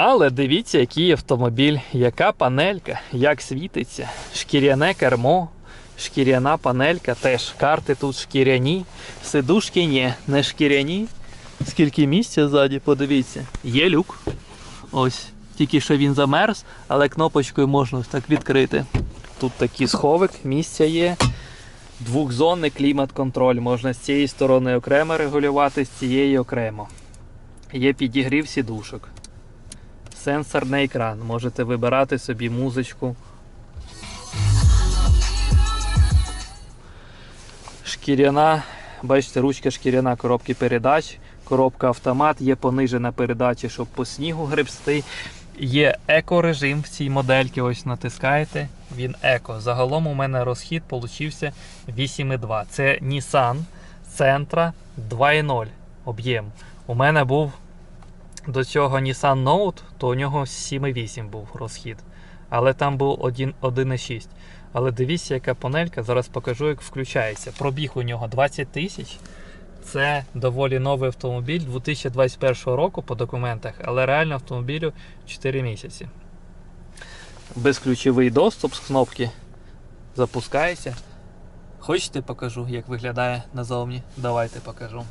Але дивіться, який автомобіль, яка панелька, як світиться. Шкіряне кермо, шкіряна панелька, теж карти тут шкіряні, сидушки ні, не шкіряні. Скільки місця ззаді, подивіться. Є люк. Ось. Тільки що він замерз, але кнопочкою можна ось так відкрити. Тут такий сховик, місця є. Двохзонний клімат-контроль. Можна з цієї сторони окремо регулювати, з цієї окремо. Є підігрів сідушок. Сенсорний екран. Можете вибирати собі музичку. Шкіряна, бачите, ручка шкіряна коробки передач, коробка автомат, є понижена передача, щоб по снігу гребсти. Є еко-режим в цій модельці, ось натискаєте, він еко. Загалом у мене розхід получився 8,2. Це Nissan Sentra 2.0 об'єм. У мене був до цього Nissan Note, то у нього 7,8 був розхід. Але там був 1,6. Але дивіться, яка панелька, зараз покажу, як включається. Пробіг у нього 20 тисяч. Це доволі новий автомобіль 2021 року по документах, але реально автомобілю 4 місяці. Безключовий доступ з кнопки запускається. Хочете покажу, як виглядає назовні? Давайте покажу.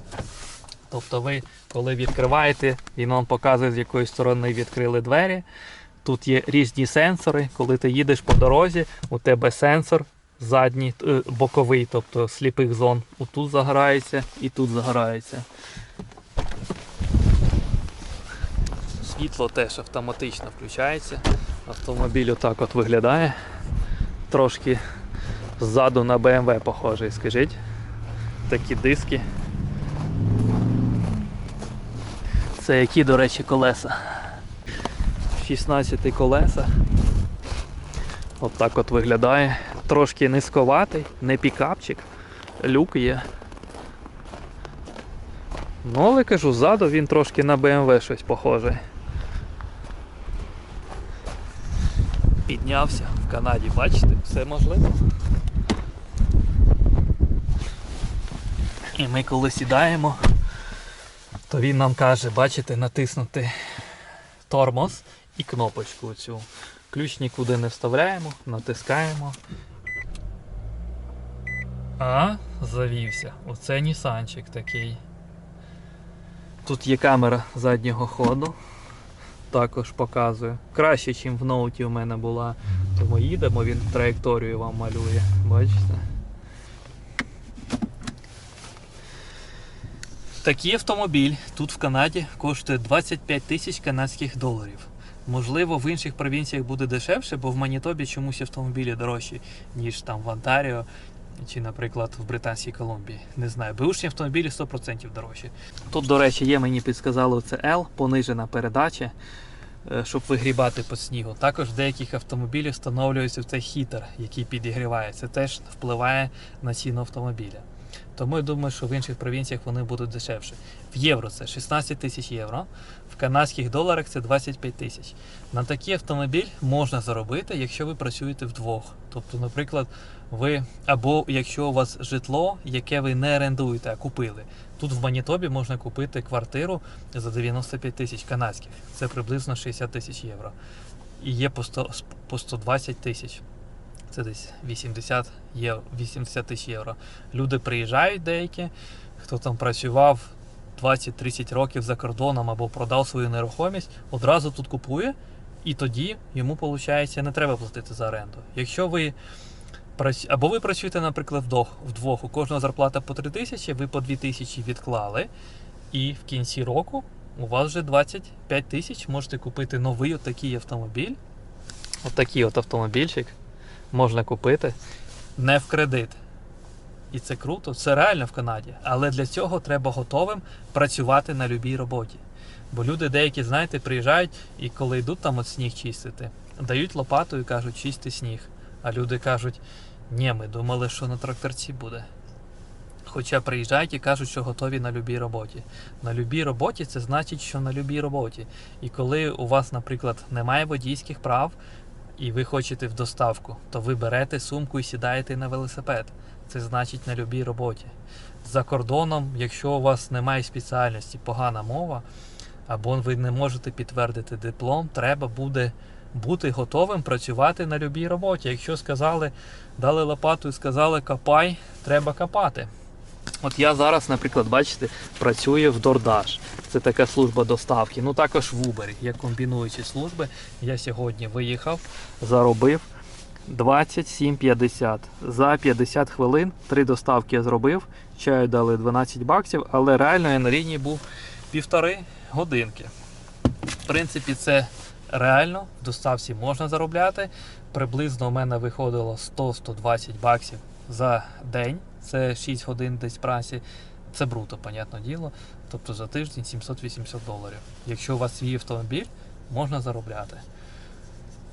Тобто ви, коли відкриваєте, він вам показує, з якої сторони відкрили двері. Тут є різні сенсори. Коли ти їдеш по дорозі, у тебе сенсор задній, е, боковий, тобто сліпих зон. Отут загорається і тут загорається. Світло теж автоматично включається. Автомобіль отак от виглядає. Трошки ззаду на BMW похожий, скажіть. Такі диски. Це які, до речі, колеса. 16 колеса. От так от виглядає. Трошки низьковатий, не пікапчик. Люк є. Ну, але кажу, ззаду він трошки на BMW щось похоже. Піднявся в Канаді, бачите, все можливо. І ми коли сідаємо, то він нам каже, бачите, натиснути тормоз і кнопочку цю. Ключ нікуди не вставляємо, натискаємо. А, завівся. Оце Нісанчик такий. Тут є камера заднього ходу. Також показує. Краще, ніж в ноуті у мене була. Тому їдемо, він траєкторію вам малює. Бачите? Такий автомобіль тут в Канаді коштує 25 тисяч канадських доларів. Можливо, в інших провінціях буде дешевше, бо в Манітобі чомусь автомобілі дорожчі, ніж там в Онтаріо чи, наприклад, в Британській Колумбії. Не знаю. Беушні автомобілі 100% дорожчі. Тут, до речі, є, мені підсказали, це L, понижена передача, е, щоб вигрібати по снігу. Також в деяких автомобілях встановлюється цей хітер, який підігріває. Це теж впливає на ціну автомобіля. Тому я думаю, що в інших провінціях вони будуть дешевше. В євро це 16 тисяч євро, в канадських доларах це 25 тисяч. На такий автомобіль можна заробити, якщо ви працюєте вдвох. Тобто, наприклад, ви або якщо у вас житло, яке ви не орендуєте, а купили. Тут в Манітобі можна купити квартиру за 95 тисяч канадських. Це приблизно 60 тисяч євро. І є по 100 по 120 тисяч. Це десь 80 євро, 80 тисяч євро. Люди приїжджають деякі, хто там працював 20-30 років за кордоном або продав свою нерухомість, одразу тут купує, і тоді йому, виходить, не треба платити за оренду. Якщо ви або ви працюєте, наприклад, вдвох, вдвох, у кожного зарплата по 3 тисячі, ви по 2 тисячі відклали, і в кінці року у вас вже 25 тисяч можете купити новий отакий автомобіль. Отакий от автомобільчик можна купити не в кредит. І це круто, це реально в Канаді. Але для цього треба готовим працювати на любій роботі. Бо люди деякі, знаєте, приїжджають і коли йдуть там от сніг чистити, дають лопату і кажуть, чисти сніг. А люди кажуть, ні, ми думали, що на тракторці буде. Хоча приїжджають і кажуть, що готові на любій роботі. На любій роботі це значить, що на любій роботі. І коли у вас, наприклад, немає водійських прав, і ви хочете в доставку, то ви берете сумку і сідаєте на велосипед. Це значить на любій роботі. За кордоном, якщо у вас немає спеціальності, погана мова, або ви не можете підтвердити диплом, треба буде бути готовим працювати на любій роботі. Якщо сказали, дали лопату і сказали копай, треба копати. От я зараз, наприклад, бачите, працюю в DoorDash. Це така служба доставки. Ну також в Uber. Є комбінуючі служби. Я сьогодні виїхав, заробив 27,50. За 50 хвилин три доставки я зробив. Чаю дали 12 баксів, але реально я на лінії був півтори годинки. В принципі, це реально в доставці можна заробляти. Приблизно у мене виходило 100-120 баксів за день. Це 6 годин десь праці. Це бруто, понятне діло. Тобто за тиждень 700-800 доларів. Якщо у вас свій автомобіль, можна заробляти.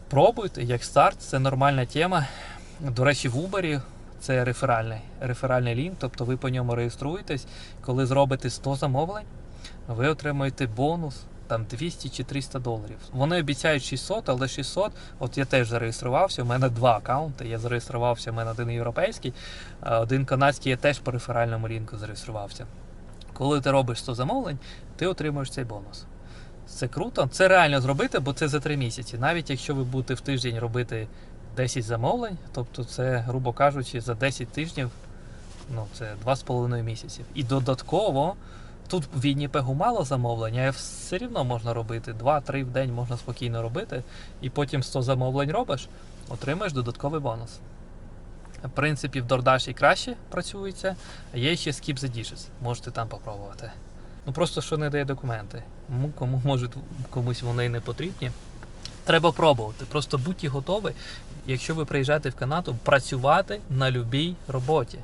Пробуйте, як старт, це нормальна тема. До речі, в Uber це реферальний, реферальний лінк, тобто ви по ньому реєструєтесь. Коли зробите 100 замовлень, ви отримаєте бонус там 200 чи 300 доларів. Вони обіцяють 600, але 600, от я теж зареєструвався, у мене два аккаунти. Я зареєструвався, у мене один європейський, один канадський, я теж по реферальному лінку зареєструвався. Коли ти робиш 100 замовлень, ти отримуєш цей бонус. Це круто. Це реально зробити, бо це за 3 місяці. Навіть якщо ви будете в тиждень робити 10 замовлень, тобто це, грубо кажучи, за 10 тижнів, ну це 2,5 місяців. І додатково, тут в Вінніпегу мало замовлень, а все рівно можна робити. 2-3 в день можна спокійно робити, і потім 100 замовлень робиш, отримаєш додатковий бонус. В принципі, в DoorDash краще працюється, а є ще Skip the Dishes. Можете там попробувати. Ну просто що не дає документи. Кому, може комусь вони не потрібні. Треба пробувати. Просто будьте готові, якщо ви приїжджаєте в Канаду, працювати на любій роботі.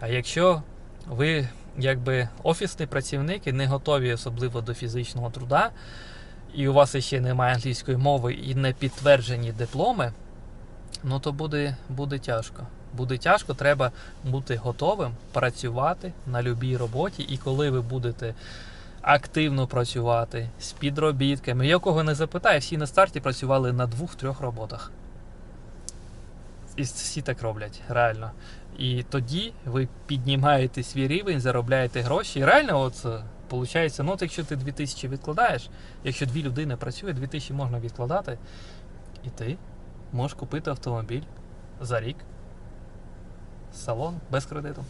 А якщо ви якби офісний працівник і не готові особливо до фізичного труда, і у вас ще немає англійської мови і не підтверджені дипломи, ну то буде, буде тяжко. Буде тяжко, треба бути готовим працювати на любій роботі, і коли ви будете активно працювати з підробітками, я кого не запитаю, всі на старті працювали на двох-трьох роботах. І всі так роблять, реально. І тоді ви піднімаєте свій рівень, заробляєте гроші. І реально, от виходить, ну от якщо ти 2000 відкладаєш, якщо дві людини працює, 2000 можна відкладати, і ти можеш купити автомобіль за рік. Салон без кредиту.